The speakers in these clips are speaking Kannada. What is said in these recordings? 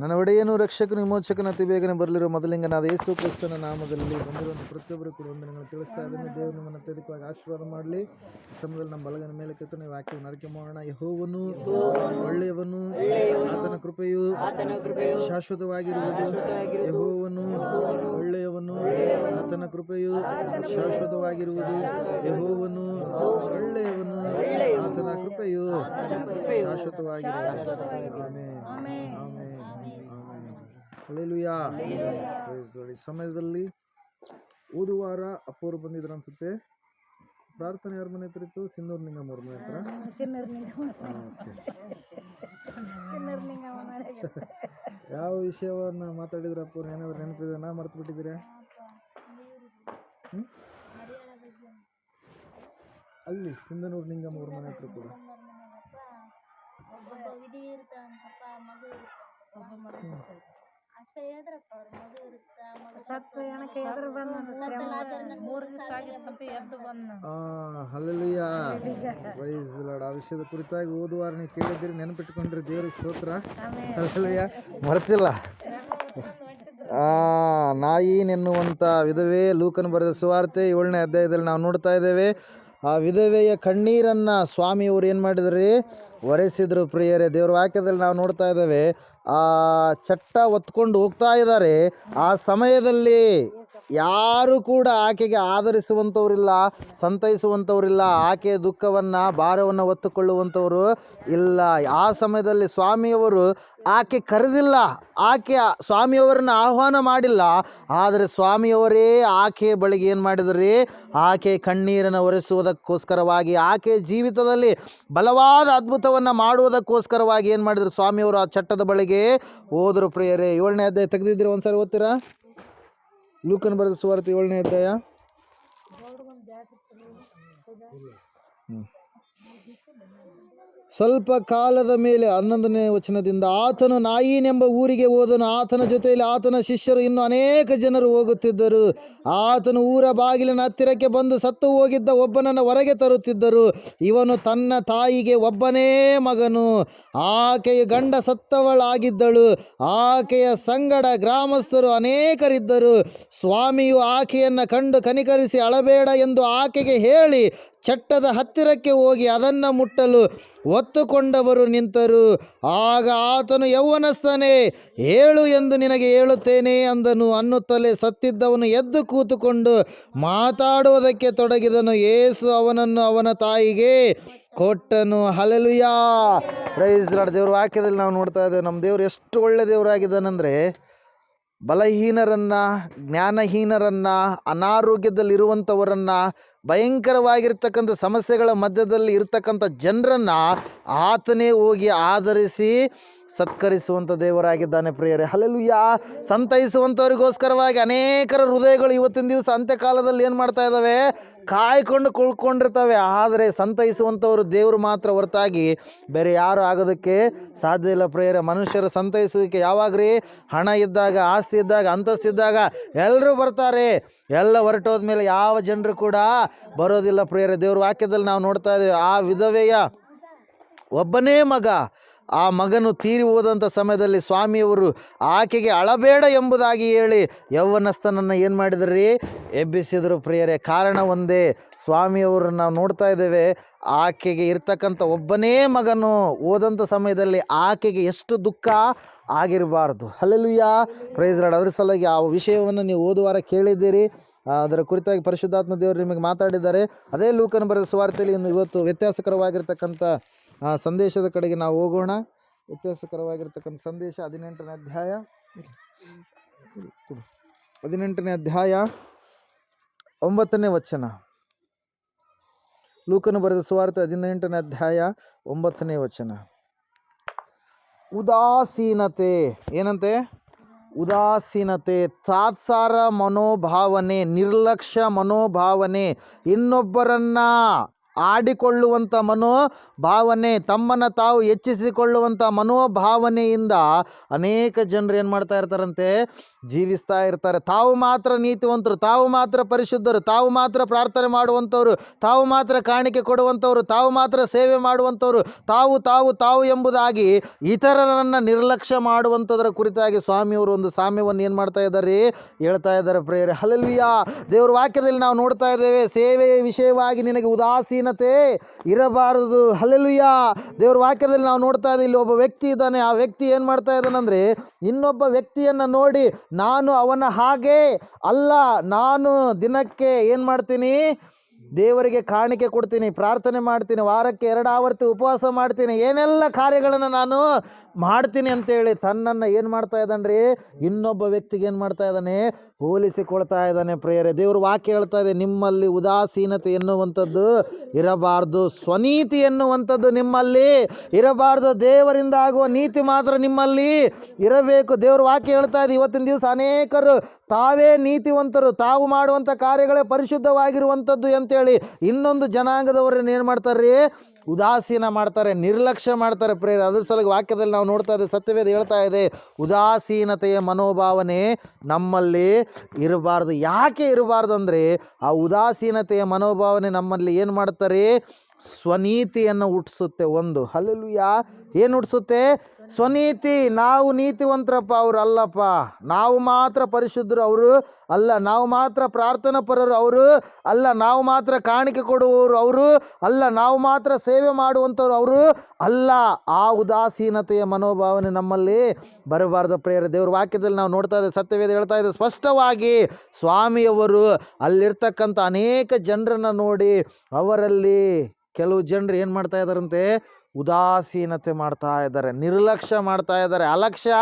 ನನ್ನ ಒಡೆಯನು ರಕ್ಷಕನು ವಿಮೋಚಕನ ಅತಿ ಬೇಗನೆ ಬರಲಿರುವ ಮೊದಲಿಂಗನಾದ ಯೇಸು ಕ್ರಿಸ್ತನ ನಾಮದಲ್ಲಿ ಬಂದಿರುವಂಥ ಪ್ರತಿಯೊಬ್ಬರು ಕೂಡ ವಂದನೆಗಳನ್ನು ತಿಳಿಸ್ತಾ ಇದ್ದೇನೆ. ದೇವರು ನಿಮ್ಮನ್ನು ಅತ್ಯಧಿಕವಾಗಿ ಆಶೀರ್ವಾದ ಮಾಡಲಿ. ಸಮಯದಲ್ಲಿ ನಮ್ಮ ಬಲಗನ ಮೇಲೆ ಕೆತ್ತನೆ ನೀವು ವಾಕ್ಯವನ್ನು ನರಕೆ ಮಾಡೋಣ ಯಹೋವನು ಒಳ್ಳೆಯವನು. ಆತನ ಕೃಪೆಯು ಶಾಶ್ವತವಾಗಿರುವುದು. ಯಹೋವನು ಒಳ್ಳೆಯವನು. ಆತನ ಕೃಪೆಯು ಶಾಶ್ವತವಾಗಿರುವುದು. ಯಹೋವನು ಒಳ್ಳೆಯವನು. ಆತನ ಕೃಪೆಯು ಶಾಶ್ವತವಾಗಿರುವುದು. ಆಮೇನ್. Lord. ಈ ಸಮಯದಲ್ಲಿ ಓದುವಾರ ಅಪ್ಪವರು ಬಂದಿದ್ರು ಅನ್ಸುತ್ತೆ. ಪ್ರಾರ್ಥನೆ ಯಾರ ಮನೆ ಹತ್ರ ಇತ್ತು? ಸಿಂಧೂರ್ ನಿಂಗಮ್ಮ ಅವ್ರ ಮನೆ ಹತ್ರ. ಯಾವ ವಿಷಯವನ್ನ ಮಾತಾಡಿದ್ರ ಅಪ್ಪವ್ರು ಏನಾದ್ರು ನೆನಪಿದೆನಾ ಮರ್ತು ಬಿಟ್ಟಿದ್ದೀರಾ? ಅಲ್ಲಿ ಸಿಂಧನೂರು ನಿಂಗಮ್ಮ ಅವ್ರ ಮನೆ ಹತ್ರ ಕೂಡ. ಒಬ್ಬ ವಿಧಿ ಇರುತ್ತೆ ಅಷ್ಟೇ ಹೇಳಿದ್ರಪ್ಪ ಅವ್ರು ಮಗು ಇರುತ್ತ ಮಗು ಸತ್ತು ಏನಕ್ಕೆ ಎದುರು ಬಂದ ಮೂರು ದಿವಸ ಆಗಿತ್ತಂತ ಎದ್ದು ಬಂದ ಆ ಹಲ್ಲೆಲೂಯ. Price the lord. ಆ ವಿಷಯದ ಕುರಿತಾಗಿ ಓದುವಾರ ನೀವು ಕೇಳಿದ್ದೀರಿ ನೆನಪಿಟ್ಕೊಂಡ್ರಿ ದೇವ್ರಿಗೆ ಸ್ತೋತ್ರ. ಮರ್ತಿಲ್ಲ. ಆ ನಾಯಿನ್ ಎನ್ನುವಂಥ ವಿಧವೆ ಲೂಕನ್ ಬರೆದ ಸುವಾರ್ತೆ ಏಳನೇ ಅಧ್ಯಾಯದಲ್ಲಿ ನಾವು ನೋಡ್ತಾ ಇದ್ದೇವೆ. ಆ ವಿಧವೆಯ ಕಣ್ಣೀರನ್ನ ಸ್ವಾಮಿಯವರು ಏನು ಮಾಡಿದ್ರಿ? ಒರೆಸಿದ್ರು. ಪ್ರಿಯರೇ ದೇವ್ರ ವಾಕ್ಯದಲ್ಲಿ ನಾವು ನೋಡ್ತಾ ಇದ್ದೇವೆ ಆ ಚಟ್ಟ ಒತ್ಕೊಂಡು ಹೋಗ್ತಾ ಇದ್ದಾರೆ. ಆ ಸಮಯದಲ್ಲಿ ಯಾರು ಕೂಡ ಆಕೆಗೆ ಆಧರಿಸುವಂಥವ್ರಿಲ್ಲ ಸಂತೈಸುವಂಥವ್ರಿಲ್ಲ. ಆಕೆಯ ದುಃಖವನ್ನು, ಭಾರವನ್ನು ಹೊತ್ತುಕೊಳ್ಳುವಂಥವರು ಇಲ್ಲ. ಆ ಸಮಯದಲ್ಲಿ ಸ್ವಾಮಿಯವರು ಆಕೆ ಕರೆದಿಲ್ಲ ಆಕೆ ಸ್ವಾಮಿಯವರನ್ನ ಆಹ್ವಾನ ಮಾಡಿಲ್ಲ. ಆದರೆ ಸ್ವಾಮಿಯವರೇ ಆಕೆಯ ಬಳಿಗೆ ಏನು ಮಾಡಿದ್ರಿ? ಆಕೆ ಕಣ್ಣೀರನ್ನು ಒರೆಸುವುದಕ್ಕೋಸ್ಕರವಾಗಿ, ಆಕೆ ಜೀವಿತದಲ್ಲಿ ಬಲವಾದ ಅದ್ಭುತವನ್ನು ಮಾಡುವುದಕ್ಕೋಸ್ಕರವಾಗಿ ಏನು ಮಾಡಿದ್ರು? ಸ್ವಾಮಿಯವರು ಆ ಚಟ್ಟದ ಬಳಿಗೆ ಹೋದರು ಪ್ರಿಯರೇ. ಏಳನೇ ಅಧ್ಯಾಯ ತೆಗೆದಿದ್ದೀರಿ ಸಾರಿ ಓದ್ತೀರಾ? ಲೂಕನ್ ಬರೆದ ಸುವಾರ್ತೆ ಏಳನೇ ಅಧ್ಯಾಯ ಹ್ಮ್. ಸ್ವಲ್ಪ ಕಾಲದ ಮೇಲೆ ಹನ್ನೊಂದನೇ ವಚನದಿಂದ ಆತನು ನಾಯಿನೆಂಬ ಊರಿಗೆ ಹೋದನು. ಆತನ ಜೊತೆಯಲ್ಲಿ ಆತನ ಶಿಷ್ಯರು ಇನ್ನು ಅನೇಕ ಜನರು ಹೋಗುತ್ತಿದ್ದರು. ಆತನು ಊರ ಬಾಗಿಲಿನ ಹತ್ತಿರಕ್ಕೆ ಬಂದು ಸತ್ತು ಹೋಗಿದ್ದ ಒಬ್ಬನನ್ನು ಹೊರಗೆ ತರುತ್ತಿದ್ದರು. ಇವನು ತನ್ನ ತಾಯಿಗೆ ಒಬ್ಬನೇ ಮಗನು. ಆಕೆಯ ಗಂಡ ಸತ್ತವಳಾಗಿದ್ದಳು. ಆಕೆಯ ಸಂಗಡ ಗ್ರಾಮಸ್ಥರು ಅನೇಕರಿದ್ದರು. ಸ್ವಾಮಿಯು ಆಕೆಯನ್ನು ಕಂಡು ಕನಿಕರಿಸಿ ಅಳಬೇಡ ಎಂದು ಆಕೆಗೆ ಹೇಳಿ ಚಟ್ಟದ ಹತ್ತಿರಕ್ಕೆ ಹೋಗಿ ಅದನ್ನು ಮುಟ್ಟಲು ಒತ್ತುಕೊಂಡವರು ನಿಂತರು. ಆಗ ಆತನು ಯೌವನಸ್ಥನೇ, ಹೇಳು ಎಂದು ನಿನಗೆ ಹೇಳುತ್ತೇನೆ ಅಂದನು. ಅನ್ನುತ್ತಲೇ ಸತ್ತಿದ್ದವನು ಎದ್ದು ಕೂತುಕೊಂಡು ಮಾತಾಡುವುದಕ್ಕೆ ತೊಡಗಿದನು. ಏಸು ಅವನನ್ನು ಅವನ ತಾಯಿಗೆ ಕೊಟ್ಟನು. ಹಲಲುಯಾ ಪ್ರೈಸ್ ಲಾರ್ಡ್ ದೇವ್ರ ವಾಕ್ಯದಲ್ಲಿ ನಾವು ನೋಡ್ತಾ ಇದ್ದೇವೆ, ನಮ್ಮ ದೇವರು ಎಷ್ಟು ಒಳ್ಳೆ ದೇವರಾಗಿದ್ದಾನಂದರೆ ಬಲಹೀನರನ್ನ ಜ್ಞಾನಹೀನರನ್ನ ಅನಾರೋಗ್ಯದಲ್ಲಿರುವಂಥವರನ್ನು ಭಯಂಕರವಾಗಿರ್ತಕ್ಕಂಥ ಸಮಸ್ಯೆಗಳ ಮಧ್ಯದಲ್ಲಿ ಇರ್ತಕ್ಕಂಥ ಜನರನ್ನು ಆತನೇ ಹೋಗಿ ಆಧರಿಸಿ ಸತ್ಕರಿಸುವಂಥ ದೇವರಾಗಿದ್ದಾನೆ ಪ್ರಿಯರೇ. ಯಾ ಸಂತೈಸುವಂಥವರಿಗೋಸ್ಕರವಾಗಿ ಅನೇಕರ ಹೃದಯಗಳು ಇವತ್ತಿನ ದಿವಸ ಅಂತ್ಯಕಾಲದಲ್ಲಿ ಏನು ಮಾಡ್ತಾ ಇದ್ದಾವೆ? ಕಾಯ್ಕೊಂಡು ಕುಳ್ಕೊಂಡಿರ್ತವೆ. ಆದರೆ ಸಂತೈಸುವಂಥವರು ದೇವರು ಮಾತ್ರ ಹೊರತಾಗಿ ಬೇರೆ ಯಾರು ಆಗೋದಕ್ಕೆ ಸಾಧ್ಯ ಇಲ್ಲ ಪ್ರೇಯರ. ಮನುಷ್ಯರು ಸಂತೈಸುವಿಕೆ ಯಾವಾಗ ರೀ ಹಣ ಇದ್ದಾಗ, ಆಸ್ತಿ ಇದ್ದಾಗ ಅಂತಸ್ತಿದ್ದಾಗ ಎಲ್ಲರೂ ಬರ್ತಾರೆ. ಎಲ್ಲ ಹೊರಟೋದ್ಮೇಲೆ ಯಾವ ಜನರು ಕೂಡ ಬರೋದಿಲ್ಲ ಪ್ರಿಯರೇ. ದೇವ್ರ ವಾಕ್ಯದಲ್ಲಿ ನಾವು ನೋಡ್ತಾ ಇದ್ದೇವೆ, ಆ ವಿಧವೆಯ ಒಬ್ಬನೇ ಮಗ ಆ ಮಗನು ತೀರಿ ಹೋದಂಥ ಸಮಯದಲ್ಲಿ ಸ್ವಾಮಿಯವರು ಆಕೆಗೆ ಅಳಬೇಡ ಎಂಬುದಾಗಿ ಹೇಳಿ ಯೌವನಸ್ಥನನ್ನು ಏನು ಮಾಡಿದ್ರಿ? ಎಬ್ಬಿಸಿದರು ಪ್ರಿಯರೇ, ಕಾರಣ ಒಂದೇ. ಸ್ವಾಮಿಯವರು ನಾವು ನೋಡ್ತಾ ಇದ್ದೇವೆ, ಆಕೆಗೆ ಇರ್ತಕ್ಕಂಥ ಒಬ್ಬನೇ ಮಗನು ಓದಂಥ ಸಮಯದಲ್ಲಿ ಆಕೆಗೆ ಎಷ್ಟು ದುಃಖ ಆಗಿರಬಾರ್ದು. ಅಲ್ಲೆಲ್ಲೂಯ್ಯ ಪ್ರೈಸ್ ರಾಡ್ ಅದ್ರ ಸಲುವಾಗಿ ಆ ವಿಷಯವನ್ನು ನೀವು ಓದುವಾರ ಕೇಳಿದ್ದೀರಿ. ಅದರ ಕುರಿತಾಗಿ ಪರಿಶುದ್ಧಾತ್ಮ ದೇವರು ನಿಮಗೆ ಮಾತಾಡಿದ್ದಾರೆ. ಅದೇ ಲೂಕನ ಬರೆದ ಸುವಾರ್ತೆಯಲ್ಲಿ ಇನ್ನು ಇವತ್ತು ವ್ಯತ್ಯಾಸಕರವಾಗಿರ್ತಕ್ಕಂಥ ಆ, ಸಂದೇಶದ ಕಡೆಗೆ ನಾವು ಹೋಗೋಣ. ವ್ಯತ್ಯಾಸಕರವಾಗಿರ್ತಕ್ಕಂಥ ಸಂದೇಶ ಹದಿನೆಂಟನೇ ಅಧ್ಯಾಯ. ಹದಿನೆಂಟನೇ ಅಧ್ಯಾಯ ಒಂಬತ್ತನೇ ವಚನ. ಲೂಕನು ಬರೆದ ಸುವಾರ್ತೆ ಹದಿನೆಂಟನೇ ಅಧ್ಯಾಯ ಒಂಬತ್ತನೇ ವಚನ. ಉದಾಸೀನತೆ ಏನಂತೆ? ಉದಾಸೀನತೆ ತಾತ್ಸಾರ ಮನೋಭಾವನೆ ನಿರ್ಲಕ್ಷ್ಯ ಮನೋಭಾವನೆ ಇನ್ನೊಬ್ಬರನ್ನ ಆಡಿಕೊಳ್ಳುವಂಥ ಮನೋಭಾವನೆ ತಮ್ಮನ್ನು ತಾವು ಹೆಚ್ಚಿಸಿಕೊಳ್ಳುವಂಥ ಮನೋಭಾವನೆಯಿಂದ ಅನೇಕ ಜನರು ಏನು ಮಾಡ್ತಾ ಇರ್ತಾರಂತೆ ಜೀವಿಸ್ತಾ ಇರ್ತಾರೆ. ತಾವು ಮಾತ್ರ ನೀತಿವಂತರು, ತಾವು ಮಾತ್ರ ಪರಿಶುದ್ಧರು, ತಾವು ಮಾತ್ರ ಪ್ರಾರ್ಥನೆ ಮಾಡುವಂಥವ್ರು, ತಾವು ಮಾತ್ರ ಕಾಣಿಕೆ ಕೊಡುವಂಥವ್ರು, ತಾವು ಮಾತ್ರ ಸೇವೆ ಮಾಡುವಂಥವ್ರು, ತಾವು ತಾವು ತಾವು ಎಂಬುದಾಗಿ ಇತರರನ್ನು ನಿರ್ಲಕ್ಷ್ಯ ಮಾಡುವಂಥದ್ರ ಕುರಿತಾಗಿ ಸ್ವಾಮಿಯವರು ಒಂದು ಸಾಮ್ಯವನ್ನು ಏನು ಮಾಡ್ತಾ ಇದ್ದಾರೆ? ಹೇಳ್ತಾ ಇದ್ದಾರೆ ಪ್ರೇರೆ ಹಲಲ್ವಿಯ ದೇವ್ರ ವಾಕ್ಯದಲ್ಲಿ ನಾವು ನೋಡ್ತಾ ಇದ್ದೇವೆ, ಸೇವೆಯ ವಿಷಯವಾಗಿ ನಿನಗೆ ಉದಾಸೀನತೆ ಇರಬಾರದು. ಹಲಲ್ವಿಯ ದೇವ್ರ ವಾಕ್ಯದಲ್ಲಿ ನಾವು ನೋಡ್ತಾ ಇದ್ದೀವಿ, ಇಲ್ಲಿ ಒಬ್ಬ ವ್ಯಕ್ತಿ ಇದ್ದಾನೆ. ಆ ವ್ಯಕ್ತಿ ಏನು ಮಾಡ್ತಾ ಇದ್ದಾನೆ ಅಂದರೆ ಇನ್ನೊಬ್ಬ ವ್ಯಕ್ತಿಯನ್ನು ನೋಡಿ ನಾನು ಅವನ ಹಾಗೆ ಅಲ್ಲ, ನಾನು ದಿನಕ್ಕೆ ಏನು ಮಾಡ್ತೀನಿ? ದೇವರಿಗೆ ಕಾಣಿಕೆ ಕೊಡ್ತೀನಿ, ಪ್ರಾರ್ಥನೆ ಮಾಡ್ತೀನಿ, ವಾರಕ್ಕೆ ಎರಡು ಆವರ್ತಿ ಉಪವಾಸ ಮಾಡ್ತೀನಿ, ಏನೆಲ್ಲ ಕಾರ್ಯಗಳನ್ನು ನಾನು ಮಾಡ್ತೀನಿ ಅಂತೇಳಿ ತನ್ನನ್ನು ಏನು ಮಾಡ್ತಾ ರೀ ಇನ್ನೊಬ್ಬ ವ್ಯಕ್ತಿಗೆ ಏನು ಮಾಡ್ತಾ ಇದ್ದಾನೆ? ಹೋಲಿಸಿಕೊಳ್ತಾ ಇದ್ದಾನೆ ಪ್ರೇಯರೆ. ದೇವರು ವಾಕ್ಯ ಹೇಳ್ತಾ ಇದೆ, ನಿಮ್ಮಲ್ಲಿ ಉದಾಸೀನತೆ ಎನ್ನುವಂಥದ್ದು ಇರಬಾರ್ದು. ಸ್ವನೀತಿ ಎನ್ನುವಂಥದ್ದು ನಿಮ್ಮಲ್ಲಿ ಇರಬಾರ್ದು. ದೇವರಿಂದ ಆಗುವ ನೀತಿ ಮಾತ್ರ ನಿಮ್ಮಲ್ಲಿ ಇರಬೇಕು. ದೇವರು ವಾಕ್ಯ ಹೇಳ್ತಾ ಇದೆ, ಇವತ್ತಿನ ದಿವಸ ಅನೇಕರು ತಾವೇ ನೀತಿವಂತರು. ತಾವು ಮಾಡುವಂಥ ಕಾರ್ಯಗಳೇ ಪರಿಶುದ್ಧವಾಗಿರುವಂಥದ್ದು ಅಂತೇಳಿ ಇನ್ನೊಂದು ಜನಾಂಗದವರನ್ನು ಏನು ಮಾಡ್ತಾರೆ ಉದಾಸೀನ ಮಾಡ್ತಾರೆ, ನಿರ್ಲಕ್ಷ್ಯ ಮಾಡ್ತಾರೆ ಪ್ರೇರ ಅದ್ರ ಸಲುವಾಗಿ ವಾಕ್ಯದಲ್ಲಿ ನಾವು ನೋಡ್ತಾ ಇದ್ದೇವೆ ಸತ್ಯವೇದ ಹೇಳ್ತಾ ಇದೆ, ಉದಾಸೀನತೆಯ ಮನೋಭಾವನೆ ನಮ್ಮಲ್ಲಿ ಇರಬಾರ್ದು. ಯಾಕೆ ಇರಬಾರ್ದು ಅಂದರೆ, ಆ ಉದಾಸೀನತೆಯ ಮನೋಭಾವನೆ ನಮ್ಮಲ್ಲಿ ಏನು ಮಾಡ್ತಾರೆ? ಸ್ವನೀತಿಯನ್ನು ಹುಟ್ಟಿಸುತ್ತೆ ಒಂದು. ಹಲಲುಯ ಏನು ಹುಟ್ಟಿಸುತ್ತೆ? ಸ್ವನೀತಿ, ನಾವು ನೀತಿವಂತರಪ್ಪ, ಅವರು ಅಲ್ಲಪ್ಪ. ನಾವು ಮಾತ್ರ ಪರಿಶುದ್ಧರು, ಅವರು ಅಲ್ಲ. ನಾವು ಮಾತ್ರ ಪ್ರಾರ್ಥನಾ ಪರರು ಅವರು ಅಲ್ಲ. ನಾವು ಮಾತ್ರ ಕಾಣಿಕೆ ಕೊಡುವವರು, ಅವರು ಅಲ್ಲ. ನಾವು ಮಾತ್ರ ಸೇವೆ ಮಾಡುವಂಥವ್ರು, ಅವರು ಅಲ್ಲ. ಆ ಉದಾಸೀನತೆಯ ಮನೋಭಾವನೆ ನಮ್ಮಲ್ಲಿ ಬರಬಾರ್ದು ಪ್ರೇರ ದೇವ್ರ ವಾಕ್ಯದಲ್ಲಿ ನಾವು ನೋಡ್ತಾ ಇದ್ದೇವೆ, ಸತ್ಯವೇದ ಹೇಳ್ತಾ ಇದ್ದೇವೆ ಸ್ಪಷ್ಟವಾಗಿ ಸ್ವಾಮಿಯವರು ಅಲ್ಲಿರ್ತಕ್ಕಂಥ ಅನೇಕ ಜನರನ್ನು ನೋಡಿ ಅವರಲ್ಲಿ ಕೆಲವು ಜನರು ಏನು ಮಾಡ್ತಾ ಇದ್ದಾರಂತೆ? ಉದಾಸೀನತೆ ಮಾಡ್ತಾ ಇದ್ದಾರೆ, ನಿರ್ಲಕ್ಷ್ಯ ಮಾಡ್ತಾ ಇದ್ದಾರೆ, ಅಲಕ್ಷ್ಯ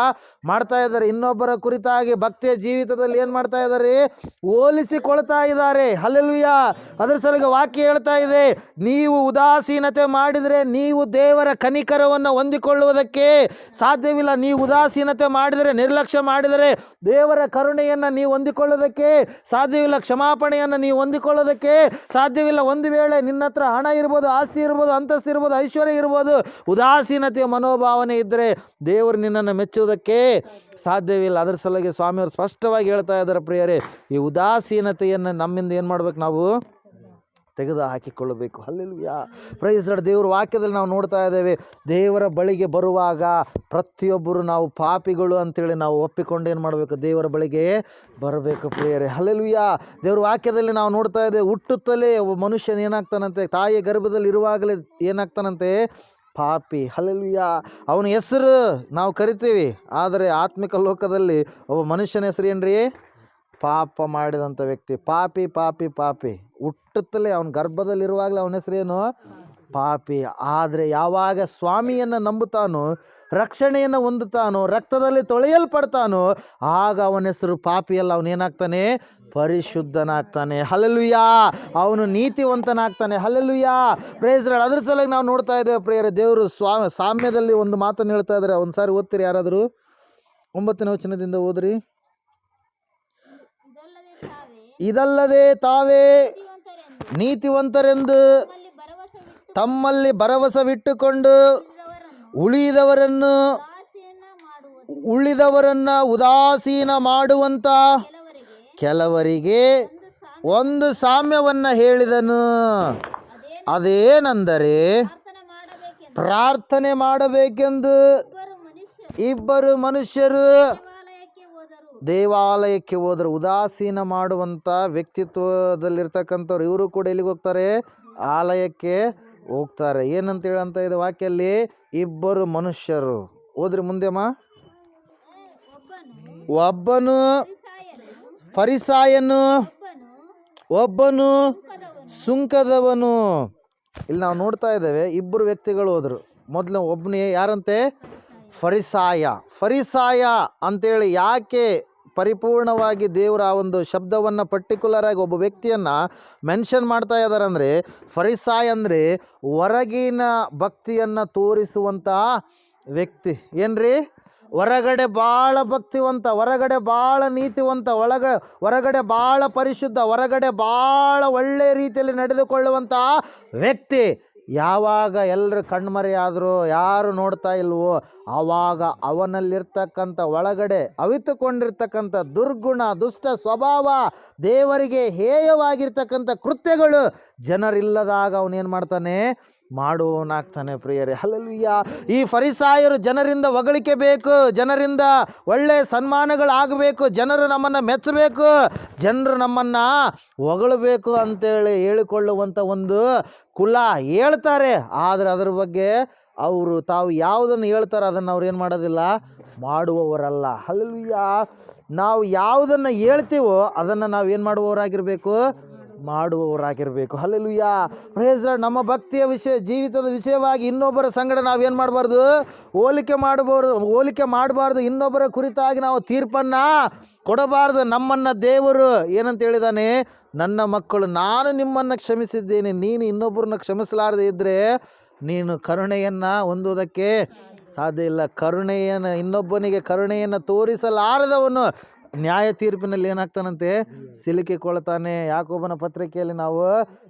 ಮಾಡ್ತಾ ಇದ್ದಾರೆ. ಇನ್ನೊಬ್ಬರ ಕುರಿತಾಗಿ ಭಕ್ತಿಯ ಜೀವಿತದಲ್ಲಿ ಏನು ಮಾಡ್ತಾ ಇದ್ದಾರೆ? ಹೋಲಿಸಿಕೊಳ್ತಾ ಇದ್ದಾರೆ. ಹಲಲುಯ್ಯ ಅದರ ಸಲುವಾಗಿ ವಾಕ್ಯ ಹೇಳ್ತಾ ಇದೆ, ನೀವು ಉದಾಸೀನತೆ ಮಾಡಿದರೆ ನೀವು ದೇವರ ಕನಿಕರವನ್ನು ಹೊಂದಿಕೊಳ್ಳುವುದಕ್ಕೆ ಸಾಧ್ಯವಿಲ್ಲ. ನೀವು ಉದಾಸೀನತೆ ಮಾಡಿದರೆ, ನಿರ್ಲಕ್ಷ್ಯ ಮಾಡಿದರೆ ದೇವರ ಕರುಣೆಯನ್ನು ನೀವು ಹೊಂದಿಕೊಳ್ಳೋದಕ್ಕೆ ಸಾಧ್ಯವಿಲ್ಲ. ಕ್ಷಮಾಪಣೆಯನ್ನು ನೀವು ಹೊಂದಿಕೊಳ್ಳೋದಕ್ಕೆ ಸಾಧ್ಯವಿಲ್ಲ. ಒಂದು ವೇಳೆ ನಿನ್ನ ಹತ್ರ ಹಣ ಇರ್ಬೋದು, ಆಸ್ತಿ ಇರ್ಬೋದು, ಅಂತಸ್ತು ಇರ್ಬೋದು, ಐಶ್ವರ್ಯ ಇರ್ಬೋದು ಉದಾಸೀನತೆಯ ಮನೋಭಾವನೆ ಇದ್ದರೆ ದೇವರು ನಿನ್ನನ್ನು ಮೆಚ್ಚುವುದಕ್ಕೆ ಸಾಧ್ಯವಿಲ್ಲ. ಅದರ ಸಲುವಾಗಿ ಸ್ವಾಮಿಯವರು ಸ್ಪಷ್ಟವಾಗಿ ಹೇಳ್ತಾ ಇದ್ದಾರೆ ಪ್ರಿಯರೇ, ಈ ಉದಾಸೀನತೆಯನ್ನು ನಮ್ಮಿಂದ ಏನು ಮಾಡ್ಬೇಕು ನಾವು? ತೆಗೆದು ಹಾಕಿಕೊಳ್ಳಬೇಕು ಅಲ್ಲಿಲ್ವ್ಯಾ ಪ್ರೈಸ್ ದೇವ್ರ ವಾಕ್ಯದಲ್ಲಿ ನಾವು ನೋಡ್ತಾ ಇದ್ದೇವೆ, ದೇವರ ಬಳಿಗೆ ಬರುವಾಗ ಪ್ರತಿಯೊಬ್ಬರು ನಾವು ಪಾಪಿಗಳು ಅಂತೇಳಿ ನಾವು ಒಪ್ಪಿಕೊಂಡು ಏನು ಮಾಡಬೇಕು? ದೇವರ ಬಳಿಗೆ ಬರಬೇಕು ಪ್ರಿಯರೇ. ಅಲ್ಲಿಲ್ವ್ಯಾ ದೇವ್ರ ವಾಕ್ಯದಲ್ಲಿ ನಾವು ನೋಡ್ತಾ ಇದ್ದೇವೆ, ಹುಟ್ಟುತ್ತಲೇ ಒಬ್ಬ ಮನುಷ್ಯನ ಏನಾಗ್ತಾನಂತೆ? ತಾಯಿಯ ಗರ್ಭದಲ್ಲಿ ಇರುವಾಗಲೇ ಏನಾಗ್ತಾನಂತೆ? ಪಾಪಿ. ಹಲ್ಲೆಲುಯ್ಯ ಅವನ ಹೆಸರು ನಾವು ಕರಿತೀವಿ, ಆದರೆ ಆತ್ಮಿಕ ಲೋಕದಲ್ಲಿ ಒಬ್ಬ ಮನುಷ್ಯನ ಹೆಸರು ರೀ ಪಾಪ ಮಾಡಿದಂಥ ವ್ಯಕ್ತಿ. ಪಾಪಿ ಪಾಪಿ ಪಾಪಿ. ಹುಟ್ಟುತ್ತಲೇ ಅವನ ಗರ್ಭದಲ್ಲಿರುವಾಗಲೇ ಅವನ ಹೆಸರೇನು ಪಾಪಿ. ಆದರೆ ಯಾವಾಗ ಸ್ವಾಮಿಯನ್ನು ನಂಬುತ್ತಾನೋ, ರಕ್ಷಣೆಯನ್ನು ಹೊಂದುತ್ತಾನೋ, ರಕ್ತದಲ್ಲಿ ತೊಳೆಯಲ್ಪಡ್ತಾನೋ, ಆಗ ಅವನ ಹೆಸರು ಪಾಪಿಯಲ್ಲ ಅವನೇನಾಗ್ತಾನೆ? ಪರಿಶುದ್ಧನಾಗ್ತಾನೆ. ಹಲಲುಯ್ಯ ಅವನು ನೀತಿವಂತನಾಗ್ತಾನೆ. ಹಲಲುಯ್ಯ ಪ್ರೇಸ್ ಅದ್ರ ಸಲುವಾಗಿ ನಾವು ನೋಡ್ತಾ ಇದ್ದೇವೆ ಪ್ರೇಯರ, ದೇವರು ಸ್ವಾ, ಸಾಮ್ಯದಲ್ಲಿ ಒಂದು ಮಾತನ್ನು ಹೇಳ್ತಾ ಇದ್ದಾರೆ. ಒಂದ್ಸಾರಿ ಓದ್ತೀರಿ ಯಾರಾದರೂ? ಒಂಬತ್ತನೇ ವಚನದಿಂದ ಓದ್ರಿ. ಇದಲ್ಲದೆ ತಾವೇ ನೀತಿವಂತರೆಂದು ತಮ್ಮಲ್ಲಿ ಭರವಸವಿಟ್ಟುಕೊಂಡು ಉಳಿದವರನ್ನು ಉಳಿದವರನ್ನು ಉದಾಸೀನ ಮಾಡುವಂಥ ಕೆಲವರಿಗೆ ಒಂದು ಸಾಮ್ಯವನ್ನು ಹೇಳಿದನು. ಅದೇನು ಅದೇನೆಂದರೆ ಪ್ರಾರ್ಥನೆ ಮಾಡಬೇಕೆಂದು ಇಬ್ಬರು ಮನುಷ್ಯರು ದೇವಾಲಯಕ್ಕೆ ಹೋದರು. ಉದಾಸೀನ ಮಾಡುವಂಥ ವ್ಯಕ್ತಿತ್ವದಲ್ಲಿರ್ತಕ್ಕಂಥವ್ರು ಇವರು ಕೂಡ ಎಲ್ಲಿಗೆ ಹೋಗ್ತಾರೆ? ಆಲಯಕ್ಕೆ ಹೋಗ್ತಾರೆ. ಏನಂತ ಹೇಳಂತ ಇದೆ ವಾಕ್ಯಲ್ಲಿ? ಇಬ್ಬರು ಮನುಷ್ಯರು. ಹೋದ್ರಿ ಮುಂದೆಮ್ಮ ಒಬ್ಬನು ಫರಿಸಾಯನು ಒಬ್ಬನು. ಸುಂಕದವನು. ಇಲ್ಲಿ ನಾವು ನೋಡ್ತಾ ಇದ್ದೇವೆ ಇಬ್ಬರು ವ್ಯಕ್ತಿಗಳು ಹೋದರು. ಮೊದಲು ಒಬ್ಬನೇ ಯಾರಂತೆ? ಫರಿಸಾಯ. ಫರಿಸಾಯ ಅಂತೇಳಿ ಯಾಕೆ ಪರಿಪೂರ್ಣವಾಗಿ ದೇವರ ಆ ಒಂದು ಶಬ್ದವನ್ನು ಪರ್ಟಿಕ್ಯುಲರ್ ಆಗಿ ಒಬ್ಬ ವ್ಯಕ್ತಿಯನ್ನು ಮೆನ್ಷನ್ ಮಾಡ್ತಾ ಇದ್ದಾರೆ ಅಂದರೆ, ಫರಿಸಾಯ ಅಂದರೆ ಹೊರಗಿನ ಭಕ್ತಿಯನ್ನು ತೋರಿಸುವಂತಹ ವ್ಯಕ್ತಿ. ಏನ್ರಿ? ಹೊರಗಡೆ ಭಾಳ ಭಕ್ತಿವಂತ, ಹೊರಗಡೆ ಭಾಳ ನೀತಿವಂತ, ಒಳಗ, ಹೊರಗಡೆ ಭಾಳ ಪರಿಶುದ್ಧ, ಹೊರಗಡೆ ಭಾಳ ಒಳ್ಳೆಯ ರೀತಿಯಲ್ಲಿ ನಡೆದುಕೊಳ್ಳುವಂಥ ವ್ಯಕ್ತಿ. ಯಾವಾಗ ಎಲ್ಲರೂ ಕಣ್ಮರೆಯಾದರೂ, ಯಾರು ನೋಡ್ತಾ ಇಲ್ವೋ, ಆವಾಗ ಅವನಲ್ಲಿರ್ತಕ್ಕಂಥ ಒಳಗಡೆ, ಅವಿತುಕೊಂಡಿರ್ತಕ್ಕಂಥ ದುರ್ಗುಣ, ದುಷ್ಟ ಸ್ವಭಾವ, ದೇವರಿಗೆ ಹೇಯವಾಗಿರ್ತಕ್ಕಂಥ ಕೃತ್ಯಗಳು ಜನರಿಲ್ಲದಾಗ ಅವನೇನು ಮಾಡ್ತಾನೆ? ಮಾಡುವವನಾಗ್ತಾನೆ ಪ್ರಿಯರೇ. ಅಲ್ಲಲ್ಲಿಯ ಈ ಫರಿಸಾಯರು ಜನರಿಂದ ಹೊಗಳಿಕೆ ಬೇಕು, ಜನರಿಂದ ಒಳ್ಳೆಯ ಸನ್ಮಾನಗಳಾಗಬೇಕು, ಜನರು ನಮ್ಮನ್ನು ಮೆಚ್ಚಬೇಕು, ಜನರು ನಮ್ಮನ್ನು ಹೊಗಳಬೇಕು ಅಂತೇಳಿ ಹೇಳಿಕೊಳ್ಳುವಂಥ ಒಂದು ಕುಲ ಹೇಳ್ತಾರೆ. ಆದರೆ ಅದ್ರ ಬಗ್ಗೆ ಅವರು ತಾವು ಯಾವುದನ್ನು ಹೇಳ್ತಾರೆ ಅದನ್ನು ಅವ್ರು ಏನು ಮಾಡೋದಿಲ್ಲ? ಮಾಡುವವರಲ್ಲ. ಹಲಲುಯ್ಯ ನಾವು ಯಾವುದನ್ನು ಹೇಳ್ತೀವೋ ಅದನ್ನು ನಾವು ಏನು ಮಾಡುವವರಾಗಿರಬೇಕು? ಮಾಡುವವರಾಗಿರಬೇಕು. ಹಲಲುಯ್ಯ ಪ್ರೇಸ್ ನಮ್ಮ ಭಕ್ತಿಯ ವಿಷಯ, ಜೀವಿತದ ವಿಷಯವಾಗಿ ಇನ್ನೊಬ್ಬರ ಸಂಗಡ ನಾವೇನು ಮಾಡಬಾರ್ದು? ಹೋಲಿಕೆ ಮಾಡಬಾರ್ದು ಹೋಲಿಕೆ ಮಾಡಬಾರ್ದು. ಇನ್ನೊಬ್ಬರ ಕುರಿತಾಗಿ ನಾವು ತೀರ್ಪನ್ನು ಕೊಡಬಾರ್ದು. ನಮ್ಮನ್ನು ದೇವರು ಏನಂತ ಹೇಳಿದಾನೆ? ನನ್ನ ಮಕ್ಕಳು, ನಾನು ನಿಮ್ಮನ್ನು ಕ್ಷಮಿಸಿದ್ದೇನೆ. ನೀನು ಇನ್ನೊಬ್ಬರನ್ನ ಕ್ಷಮಿಸಲಾರದೆ ಇದ್ದರೆ ನೀನು ಕರುಣೆಯನ್ನು ಹೊಂದುವುದಕ್ಕೆ ಸಾಧ್ಯ ಇಲ್ಲ. ಕರುಣೆಯನ್ನು, ಇನ್ನೊಬ್ಬನಿಗೆ ಕರುಣೆಯನ್ನು ತೋರಿಸಲಾರದವನು ನ್ಯಾಯ ತೀರ್ಪಿನಲ್ಲಿ ಏನಾಗ್ತಾನಂತೆ ಸಿಲುಕಿಕೊಳ್ತಾನೆ ಯಾಕೋಬನ ಪತ್ರಿಕೆಯಲ್ಲಿ ನಾವು.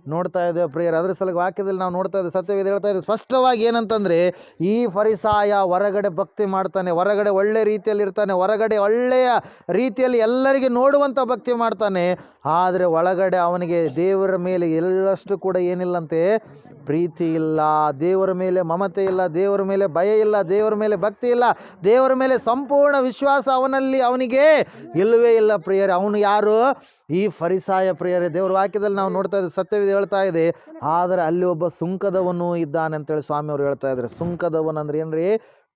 ನೋಡ್ತಾ ಇದ್ದೇವೆ ಪ್ರಿಯರ್. ಅದ್ರ ಸಲುವಾಗಿ ವಾಕ್ಯದಲ್ಲಿ ನಾವು ನೋಡ್ತಾ ಇದ್ದೇವೆ, ಸತ್ಯವೇದ ಹೇಳ್ತಾ ಇದ್ದೇವೆ. ಸ್ಪಷ್ಟವಾಗಿ ಏನಂತಂದರೆ, ಈ ಫರಿಸಾಯ ಹೊರಗಡೆ ಭಕ್ತಿ ಮಾಡ್ತಾನೆ, ಹೊರಗಡೆ ಒಳ್ಳೆ ರೀತಿಯಲ್ಲಿ ಇರ್ತಾನೆ, ಹೊರಗಡೆ ಒಳ್ಳೆಯ ರೀತಿಯಲ್ಲಿ ಎಲ್ಲರಿಗೆ ನೋಡುವಂಥ ಭಕ್ತಿ ಮಾಡ್ತಾನೆ. ಆದರೆ ಒಳಗಡೆ ಅವನಿಗೆ ದೇವರ ಮೇಲೆ ಎಲ್ಲಷ್ಟು ಕೂಡ ಏನಿಲ್ಲಂತೆ, ಪ್ರೀತಿ ಇಲ್ಲ, ದೇವರ ಮೇಲೆ ಮಮತೆ ಇಲ್ಲ, ದೇವರ ಮೇಲೆ ಭಯ ಇಲ್ಲ, ದೇವರ ಮೇಲೆ ಭಕ್ತಿ ಇಲ್ಲ, ದೇವರ ಮೇಲೆ ಸಂಪೂರ್ಣ ವಿಶ್ವಾಸ ಅವನಲ್ಲಿ ಅವನಿಗೆ ಇಲ್ಲವೇ ಇಲ್ಲ ಪ್ರಿಯರೇ. ಅವನು ಯಾರು? ಈ ಫರಿಸಾಯ ಪ್ರಿಯರೇ, ದೇವರ ವಾಕ್ಯದಲ್ಲಿ ನಾವು ನೋಡ್ತಾ ಇದ್ದೀವಿ, ಸತ್ಯವಿದೆ ಹೇಳ್ತಾ ಇದೆ, ಆದರೆ ಅಲ್ಲಿ ಒಬ್ಬ ಸುಂಕದವನು ಇದ್ದಾನೆ ಅಂತೇಳಿ ಸ್ವಾಮಿಯವರು ಹೇಳ್ತಾ ಇದ್ದಾರೆ. ಸುಂಕದವನು ಅಂದ್ರೆ ಏನ್ರಿ?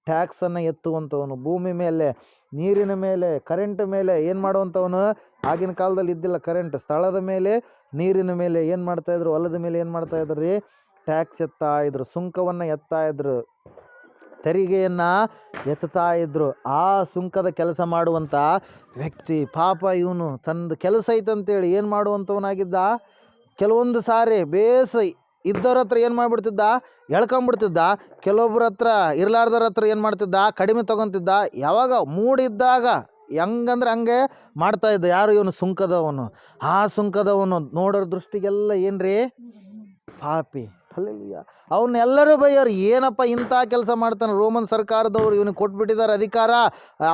ಟ್ಯಾಕ್ಸನ್ನು ಎತ್ತುವಂಥವನು. ಭೂಮಿ ಮೇಲೆ, ನೀರಿನ ಮೇಲೆ ಕರೆಂಟ್ ಮೇಲೆ ಏನು ಮಾಡುವಂಥವನು? ಆಗಿನ ಕಾಲದಲ್ಲಿ ಇದ್ದಿಲ್ಲ ಕರೆಂಟ್ ಸ್ಥಳದ ಮೇಲೆ, ನೀರಿನ ಮೇಲೆ ಏನು ಮಾಡ್ತಾಯಿದ್ರು ಹೊಲದ ಮೇಲೆ ಏನು ಮಾಡ್ತಾಯಿದ್ರು ರೀ? ಟ್ಯಾಕ್ಸ್ ಎತ್ತಾ ಇದ್ರು, ಸುಂಕವನ್ನು ಎತ್ತಾ ಇದ್ರು. ತೆರಿಗೆಯನ್ನು ಎತ್ತುತ್ತಾ ಇದ್ದರು ಆ ಸುಂಕದ ಕೆಲಸ ಮಾಡುವಂಥ ವ್ಯಕ್ತಿ, ಪಾಪ ಇವನು ತಂದು ಕೆಲಸ ಐತಂತೇಳಿ ಏನು ಮಾಡುವಂಥವನಾಗಿದ್ದ ಕೆಲವೊಂದು ಸಾರಿ ಬೇಸ ಇದ್ದವ್ರ ಹತ್ರ ಏನು ಮಾಡಿಬಿಡ್ತಿದ್ದ? ಎಳ್ಕೊಂಬಿಡ್ತಿದ್ದ. ಕೆಲವೊಬ್ಬರ ಹತ್ರ ಇರ್ಲಾರ್ದವ್ರ ಹತ್ರ ಏನು ಮಾಡ್ತಿದ್ದ? ಕಡಿಮೆ ತೊಗೊತಿದ್ದ. ಯಾವಾಗ? ಮೂಡಿದ್ದಾಗ. ಹೆಂಗಂದ್ರೆ ಹಂಗೆ ಮಾಡ್ತಾ ಇದ್ದ. ಯಾರು ಇವನು? ಸುಂಕದವನು. ಆ ಸುಂಕದವನು ನೋಡೋರ ದೃಷ್ಟಿಗೆಲ್ಲ ಏನ್ರಿ? ಪಾಪಿ. ಅಲ್ಲೆಲ್ಲೂಯ್ಯ ಅವನ್ನೆಲ್ಲರೂ ಬೈಯೋರು ಏನಪ್ಪ ಇಂಥ ಕೆಲಸ ಮಾಡ್ತಾನೆ? ರೋಮನ್ ಸರ್ಕಾರದವ್ರು ಇವನಿಗೆ ಕೊಟ್ಬಿಟ್ಟಿದ್ದಾರೆ ಅಧಿಕಾರ.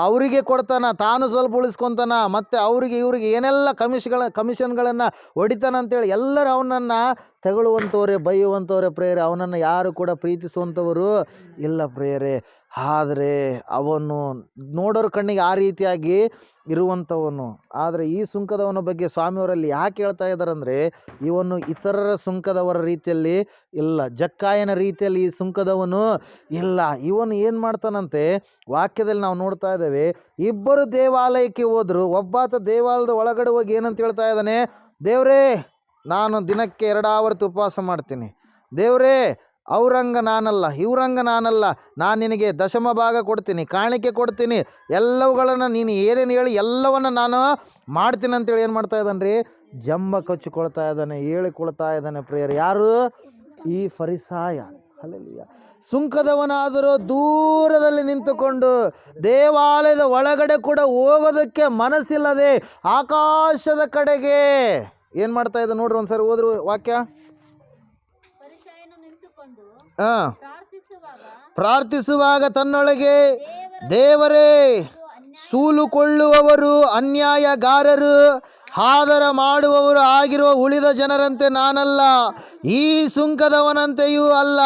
ಅವರಿಗೆ ಕೊಡ್ತಾನ, ತಾನು ಸ್ವಲ್ಪ ಉಳಿಸ್ಕೊತಾನ, ಮತ್ತು ಅವರಿಗೆ ಇವರಿಗೆ ಏನೆಲ್ಲ ಕಮಿಷನ್ಗಳ ಕಮಿಷನ್ಗಳನ್ನು ಹೊಡಿತಾನ ಅಂತೇಳಿ ಎಲ್ಲರೂ ಅವನನ್ನು ತಗೊಳ್ಳುವಂಥವ್ರೆ, ಬೈಯುವಂಥವ್ರೆ ಪ್ರೇಯರೆ ಅವನನ್ನು ಯಾರು ಕೂಡ ಪ್ರೀತಿಸುವಂಥವರು ಇಲ್ಲ ಪ್ರೇಯರೆ ಆದರೆ ಅವನು ನೋಡೋರ ಕಣ್ಣಿಗೆ ಆ ರೀತಿಯಾಗಿ ಇರುವಂಥವನು. ಆದರೆ ಈ ಸುಂಕದವನ ಬಗ್ಗೆ ಸ್ವಾಮಿಯವರಲ್ಲಿ ಯಾಕೆ ಹೇಳ್ತಾ ಇದ್ದಾರೆ ಇವನು ಇತರರ ಸುಂಕದವರ ರೀತಿಯಲ್ಲಿ ಇಲ್ಲ, ಜಕ್ಕಾಯನ ರೀತಿಯಲ್ಲಿ ಈ ಸುಂಕದವನು ಇಲ್ಲ. ಇವನು ಏನು ಮಾಡ್ತಾನಂತೆ, ವಾಕ್ಯದಲ್ಲಿ ನಾವು ನೋಡ್ತಾ ಇದ್ದೇವೆ, ಇಬ್ಬರು ದೇವಾಲಯಕ್ಕೆ ಹೋದರು, ಒಬ್ಬಾತ ದೇವಾಲಯದ ಒಳಗಡೆ ಹೋಗಿ ಏನಂತ ಹೇಳ್ತಾ ಇದ್ದಾನೆ, ದೇವರೇ, ನಾನು ದಿನಕ್ಕೆ ಎರಡಾವರ್ತಿ ಉಪವಾಸ ಮಾಡ್ತೀನಿ. ದೇವರೇ ಅವ್ರಂಗ ನಾನಲ್ಲ, ಇವರಂಗ ನಾನಲ್ಲ. ನಾನು ನಿನಗೆ ದಶಮ ಭಾಗ ಕೊಡ್ತೀನಿ, ಕಾಣಿಕೆ ಕೊಡ್ತೀನಿ. ಎಲ್ಲವುಗಳನ್ನು ನೀನು ಏನೇನು ಹೇಳಿ ಎಲ್ಲವನ್ನು ನಾನು ಮಾಡ್ತೀನಿ ಅಂತೇಳಿ ಏನು ಮಾಡ್ತಾ ಇದ್ದಾನೆ ರೀ ಜಂಬ ಕಚ್ಚಿಕೊಳ್ತಾ ಇದ್ದಾನೆ ಹೇಳಿಕೊಳ್ತಾ ಇದ್ದಾನೆ ಪ್ರೇಯರ್. ಯಾರು? ಈ ಫರಿಸಾಯ. ಅಲ್ಲಿಯ ಸುಂಕದವನಾದರೂ ದೂರದಲ್ಲಿ ನಿಂತುಕೊಂಡು ದೇವಾಲಯದ ಒಳಗಡೆ ಕೂಡ ಹೋಗೋದಕ್ಕೆ ಮನಸ್ಸಿಲ್ಲದೆ ಆಕಾಶದ ಕಡೆಗೆ. ಏನು ಮಾಡ್ತಾ ಇದ್ದ ನೋಡ್ರಿ ಒಂದ್ಸರಿ ಹೋದ್ರು ವಾಕ್ಯ. ಪ್ರಾರ್ಥಿಸುವಾಗ ಪ್ರಾರ್ಥಿಸುವಾಗ ತನ್ನೊಳಗೆ ದೇವರೇ ಸೂಲುಕೊಳ್ಳುವವರು ಅನ್ಯಾಯಗಾರರು ಹಾದರ ಮಾಡುವವರು ಆಗಿರುವ ಉಳಿದ ಜನರಂತೆ ನಾನಲ್ಲ ಈ ಸುಂಕದವನಂತೆಯೂ ಅಲ್ಲ.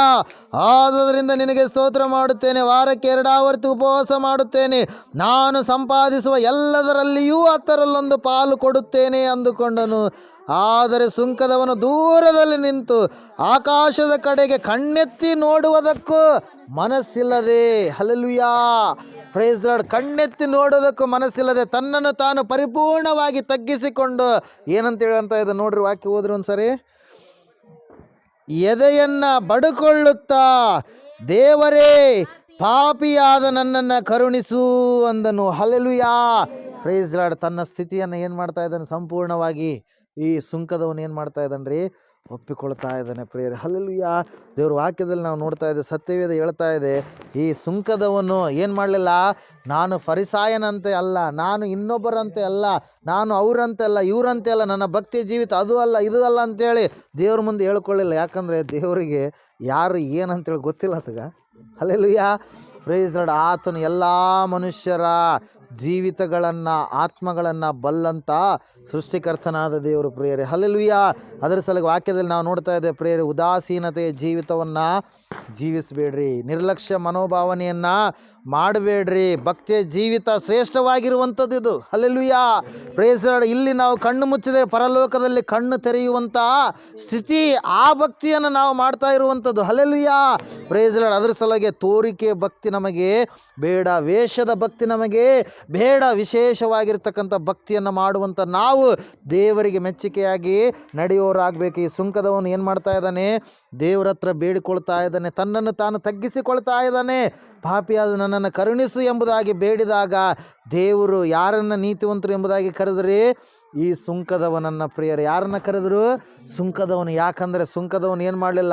ಆದುದರಿಂದ ನಿನಗೆ ಸ್ತೋತ್ರ ಮಾಡುತ್ತೇನೆ ವಾರಕ್ಕೆ ಎರಡಾವರ್ತಿ ಉಪವಾಸ ಮಾಡುತ್ತೇನೆ. ನಾನು ಸಂಪಾದಿಸುವ ಎಲ್ಲದರಲ್ಲಿಯೂ ಹತ್ತರಲ್ಲೊಂದು ಪಾಲು ಕೊಡುತ್ತೇನೆ ಅಂದುಕೊಂಡನು. ಆದರೆ ಸುಂಕದವನು ದೂರದಲ್ಲಿ ನಿಂತು ಆಕಾಶದ ಕಡೆಗೆ ಕಣ್ಣೆತ್ತಿ ನೋಡುವುದಕ್ಕೂ ಮನಸ್ಸಿಲ್ಲದೆ. ಹಲಲುಯಾ ಪ್ರೈಸ್ ಲಾರ್ಡ್ ಕಣ್ಣೆತ್ತಿ ನೋಡೋದಕ್ಕೂ ಮನಸ್ಸಿಲ್ಲದೆ ತನ್ನನ್ನು ತಾನು ಪರಿಪೂರ್ಣವಾಗಿ ತಗ್ಗಿಸಿಕೊಂಡು ಏನಂತ ಹೇಳಂತ ಇದೆ ನೋಡ್ರಿ ವಾಕ್ಯ ಹೋದ್ರು ಒಂದ್ಸರಿ. ಎದೆಯನ್ನ ಬಡುಕೊಳ್ಳುತ್ತಾ ದೇವರೇ, ಪಾಪಿಯಾದ ನನ್ನನ್ನು ಕರುಣಿಸು ಅಂದನು. ಹಲಲುಯಾ ಪ್ರೈಸ್ ಲಾರ್ಡ್ ತನ್ನ ಸ್ಥಿತಿಯನ್ನು ಏನು ಮಾಡ್ತಾ ಇದ್ದಾನೆ? ಸಂಪೂರ್ಣವಾಗಿ ಈ ಸುಂಕದವನು ಏನು ಮಾಡ್ತಾ ಇದ್ದಾನೆ ರೀ ಒಪ್ಪಿಕೊಳ್ತಾ ಇದ್ದಾನೆ ಪ್ರಿಯರೇ. ಯಾ ದೇವ್ರ ವಾಕ್ಯದಲ್ಲಿ ನಾವು ನೋಡ್ತಾ ಇದ್ದೇವೆ ಸತ್ಯವೇದ ಹೇಳ್ತಾ ಇದೆ, ಈ ಸುಂಕದವನು ಏನು ಮಾಡಲಿಲ್ಲ? ನಾನು ಫರಿಸಾಯನಂತೆ ಅಲ್ಲ, ನಾನು ಇನ್ನೊಬ್ಬರಂತೆ ಅಲ್ಲ, ನಾನು ಅವರಂತೆ ಅಲ್ಲ, ಇವರಂತೆ ಅಲ್ಲ, ನನ್ನ ಭಕ್ತಿ ಜೀವಿತ ಅದು ಅಲ್ಲ, ಇದು ಅಲ್ಲ ಅಂತೇಳಿ ದೇವ್ರ ಮುಂದೆ ಹೇಳ್ಕೊಳ್ಳಿಲ್ಲ. ಯಾಕಂದರೆ ದೇವರಿಗೆ ಯಾರು ಏನಂತೇಳಿ ಗೊತ್ತಿಲ್ಲ ಅದಗ ಅಲ್ಲೆಲ್ಲುಯ್ಯ ಪ್ರೈಸ್ ಲಾರ್ಡ್ ಆತನು ಎಲ್ಲ ಮನುಷ್ಯರ ಜೀವಿತಗಳನ್ನು, ಆತ್ಮಗಳನ್ನು ಬಲ್ಲಂಥ ಸೃಷ್ಟಿಕರ್ತನಾದ ದೇವರು ಪ್ರಿಯರೇ. ಹಲ್ಲೆಲುಯ್ಯ ಅದರ ಸಲುವಾಗಿ ವಾಕ್ಯದಲ್ಲಿ ನಾವು ನೋಡ್ತಾ ಇದ್ದೇವೆ ಪ್ರಿಯರೇ, ಉದಾಸೀನತೆಯ ಜೀವಿತವನ್ನು ಜೀವಿಸಬೇಡ್ರಿ. ನಿರ್ಲಕ್ಷ್ಯ ಮನೋಭಾವನೆಯನ್ನು ಮಾಡಬೇಡ್ರಿ. ಭಕ್ತಿಯ ಜೀವಿತ ಶ್ರೇಷ್ಠವಾಗಿರುವಂಥದ್ದು ಇದು. ಹಲ್ಲೆಲುಯ್ಯ ಪ್ರೇಸ್ ಇಲ್ಲಿ ನಾವು ಕಣ್ಣು ಮುಚ್ಚಿದರೆ ಪರಲೋಕದಲ್ಲಿ ಕಣ್ಣು ತೆರೆಯುವಂಥ ಸ್ಥಿತಿ, ಆ ಭಕ್ತಿಯನ್ನು ನಾವು ಮಾಡ್ತಾ ಇರುವಂಥದ್ದು. ಹಲ್ಲೆಲುಯ್ಯ ಪ್ರೇಸ್ ಅದರ ಸಲುವಾಗಿ ತೋರಿಕೆ ಭಕ್ತಿ ನಮಗೆ, ಬೇಡ ವೇಷದ ಭಕ್ತಿ ನಮಗೆ, ಬೇಡ ವಿಶೇಷವಾಗಿರ್ತಕ್ಕಂಥ ಭಕ್ತಿಯನ್ನು ಮಾಡುವಂಥ ನಾವು ದೇವರಿಗೆ ಮೆಚ್ಚುಗೆಯಾಗಿ ನಡೆಯೋರಾಗಬೇಕು. ಈ ಸುಂಕದವನು ಏನು ಮಾಡ್ತಾ ಇದ್ದಾನೆ? ದೇವರ ಹತ್ರ ಬೇಡಿಕೊಳ್ತಾ ಇದ್ದಾನೆ. ತನ್ನನ್ನು ತಾನು ತಗ್ಗಿಸಿಕೊಳ್ತಾ ಇದ್ದಾನೆ. ಪಾಪಿಯಾದ ನನ್ನನ್ನು ಕರುಣಿಸು ಎಂಬುದಾಗಿ ಬೇಡಿದಾಗ ದೇವರು ಯಾರನ್ನು ನೀತಿವಂತರು ಎಂಬುದಾಗಿ ಕರೆದರೆ ಈ ಸುಂಕದವನನ್ನ ಪ್ರಿಯರು. ಯಾರನ್ನ ಕರೆದರು? ಸುಂಕದವನು. ಯಾಕಂದರೆ ಸುಂಕದವನು ಏನು ಮಾಡಲಿಲ್ಲ?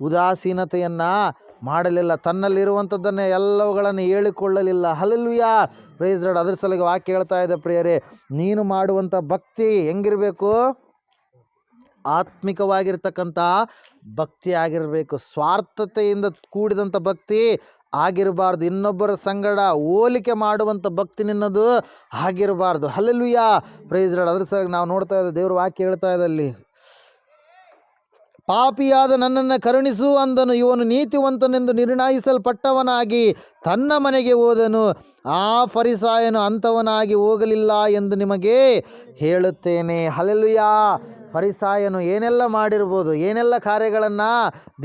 ಉದಾಸೀನತೆಯನ್ನು ಮಾಡಲಿಲ್ಲ. ತನ್ನಲ್ಲಿರುವಂಥದ್ದನ್ನೇ ಎಲ್ಲವುಗಳನ್ನು ಹೇಳಿಕೊಳ್ಳಲಿಲ್ಲ. ಹಲಲ್ವಿಯ ಪ್ರೈಸ್ ರಾಡ್ ಅದ್ರ ಸಲುವಾಗಿ ವಾಕ್ಯ ಹೇಳ್ತಾ ಇದೆ ಪ್ರಿಯರೇ, ನೀನು ಮಾಡುವಂಥ ಭಕ್ತಿ ಹೆಂಗಿರಬೇಕು? ಆತ್ಮಿಕವಾಗಿರ್ತಕ್ಕಂಥ ಭಕ್ತಿ ಆಗಿರಬೇಕು ಸ್ವಾರ್ಥತೆಯಿಂದ ಕೂಡಿದಂಥ ಭಕ್ತಿ ಆಗಿರಬಾರ್ದು. ಇನ್ನೊಬ್ಬರ ಸಂಗಡ ಹೋಲಿಕೆ ಮಾಡುವಂಥ ಭಕ್ತಿ ನಿನ್ನದು ಆಗಿರಬಾರ್ದು. ಹಲ್ಲೆಲುಯ್ಯ ಪ್ರೈಸ್ ಅದ್ರ ಸಲ ನಾವು ನೋಡ್ತಾ ಇದ್ದೇವೆ ದೇವ್ರ ವಾಕ್ಯ ಹೇಳ್ತಾ ಇದೆ ಅಲ್ಲಿ, ಪಾಪಿಯಾದ ನನ್ನನ್ನು ಕರುಣಿಸು ಅಂದನು. ಇವನು ನೀತಿವಂತನೆಂದು ನಿರ್ಣಯಿಸಲ್ಪಟ್ಟವನಾಗಿ ತನ್ನ ಮನೆಗೆ ಹೋದನು. ಆ ಫರಿಸಾಯನು ಅಂಥವನಾಗಿ ಹೋಗಲಿಲ್ಲ ಎಂದು ನಿಮಗೆ ಹೇಳುತ್ತೇನೆ. ಹಲೆಲುಯ ಫರಿಸಾಯನು ಏನೆಲ್ಲ ಮಾಡಿರ್ಬೋದು, ಏನೆಲ್ಲ ಕಾರ್ಯಗಳನ್ನು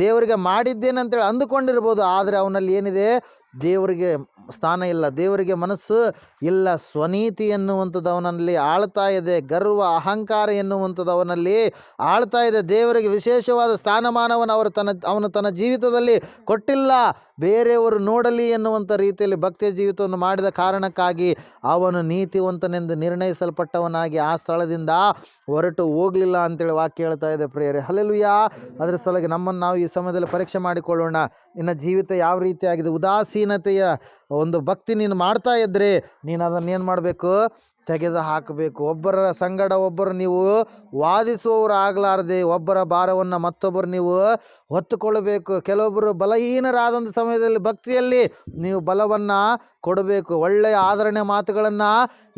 ದೇವರಿಗೆ ಮಾಡಿದ್ದೇನಂತೇಳಿ ಅಂದುಕೊಂಡಿರ್ಬೋದು, ಆದರೆ ಅವನಲ್ಲಿ ಏನಿದೆ? ದೇವರಿಗೆ ಸ್ಥಾನ ಇಲ್ಲ, ದೇವರಿಗೆ ಮನಸ್ಸು ಇಲ್ಲ. ಸ್ವನೀತಿ ಎನ್ನುವಂಥದ್ದು ಅವನಲ್ಲಿ ಆಳ್ತಾ ಇದೆ, ಗರ್ವ, ಅಹಂಕಾರ ಎನ್ನುವಂಥದ್ದು ಅವನಲ್ಲಿ ಆಳ್ತಾ ಇದೆ. ದೇವರಿಗೆ ವಿಶೇಷವಾದ ಸ್ಥಾನಮಾನವನ್ನು ಅವರು ತನ್ನ, ಅವನು ತನ್ನ ಜೀವಿತದಲ್ಲಿ ಕೊಟ್ಟಿಲ್ಲ. ಬೇರೆಯವರು ನೋಡಲಿ ಎನ್ನುವಂಥ ರೀತಿಯಲ್ಲಿ ಭಕ್ತಿಯ ಜೀವಿತವನ್ನು ಮಾಡಿದ ಕಾರಣಕ್ಕಾಗಿ ಅವನು ನೀತಿವಂತನೆಂದು ನಿರ್ಣಯಿಸಲ್ಪಟ್ಟವನಾಗಿ ಆ ಸ್ಥಳದಿಂದ ಹೊರಟು ಹೋಗಲಿಲ್ಲ ಅಂತೇಳಿ ವಾಕ್ಯ ಹೇಳ್ತಾ ಇದೆ ಪ್ರಿಯರೇ. ಹಲಲುಯ್ಯ ಅದರ ಸಲುವಾಗಿ ನಮ್ಮನ್ನು ನಾವು ಈ ಸಮಯದಲ್ಲಿ ಪರೀಕ್ಷೆ ಮಾಡಿಕೊಳ್ಳೋಣ. ನಿನ್ನ ಜೀವಿತ ಯಾವ ರೀತಿಯಾಗಿದೆ? ಉದಾಸೀನತೆಯ ಒಂದು ಭಕ್ತಿ ನೀನು ಮಾಡ್ತಾ ಇದ್ದರೆ ನೀನು ಅದನ್ನು ಏನು ಮಾಡಬೇಕು? ತೆಗೆದು ಹಾಕಬೇಕು ಒಬ್ಬರ ಸಂಗಡ ಒಬ್ಬರು ನೀವು ವಾದಿಸುವವರು ಆಗಲಾರದೆ ಒಬ್ಬರ ಭಾರವನ್ನು ಮತ್ತೊಬ್ಬರು ನೀವು ಹೊತ್ತುಕೊಳ್ಳಬೇಕು. ಕೆಲವೊಬ್ಬರು ಬಲಹೀನರಾದಂಥ ಸಮಯದಲ್ಲಿ ಭಕ್ತಿಯಲ್ಲಿ ನೀವು ಬಲವನ್ನು ಕೊಡಬೇಕು. ಒಳ್ಳೆಯ ಆದರಣೆ ಮಾತುಗಳನ್ನು